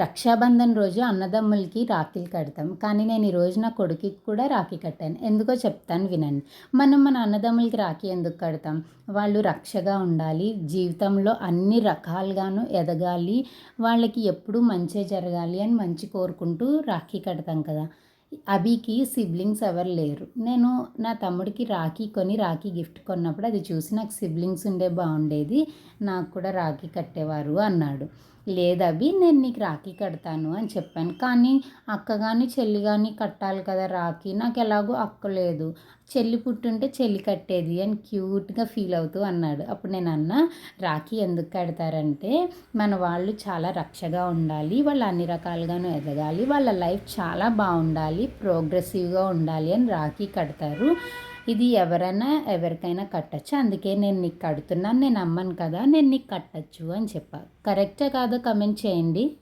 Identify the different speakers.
Speaker 1: రక్షాబంధన్ రోజు అన్నదమ్ములకి రాఖీలు కడతాం. కానీ నేను ఈరోజు నా కొడుకుకి కూడా రాఖీ కట్టాను. ఎందుకో చెప్తాను వినండి. మనం మన అన్నదమ్ములకి రాఖీ ఎందుకు కడతాం? వాళ్ళు రక్షగా ఉండాలి. జీవితంలో అన్ని రకాలుగాను ఎదగాలి. వాళ్ళకి ఎప్పుడూ మంచి జరగాలి అని మంచి కోరుకుంటూ రాఖీ కడతాం కదా. అభికి సిబ్లింగ్స్ ఎవరు లేరు. నేను నా తమ్ముడికి రాఖీ కొని రాఖీ గిఫ్ట్ కొన్నప్పుడు అది చూసి నాకు సిబ్లింగ్స్ ఉండే బాగుండేది. నాకు కూడా రాఖీ కట్టేవారు అన్నాడు. లేదవి నేను నీకు రాఖీ కడతాను అని చెప్పాను. కానీ అక్క కానీ చెల్లి కానీ కట్టాలి కదా రాఖీ. నాకు ఎలాగో అక్క లేదు. చెల్లి పుట్టుంటే చెల్లి కట్టేది అని క్యూట్గా ఫీల్ అవుతూ అన్నాడు. అప్పుడు నేను అన్న రాఖీ ఎందుకు కడతారంటే మన వాళ్ళు చాలా రక్షగా ఉండాలి. వాళ్ళు అన్ని రకాలుగాను ఎదగాలి. వాళ్ళ లైఫ్ చాలా బాగుండాలి. ప్రోగ్రెసివ్గా ఉండాలి అని రాఖీ కడతారు. ఇది ఎవరైనా ఎవరికైనా కట్టచ్చు. అందుకే నేను నీకు కడుతున్నాను నేను అమ్మను కదా నేను నీకు కట్టచ్చు అని చెప్పా. కరెక్టే కాదో కమెంట్ చేయండి.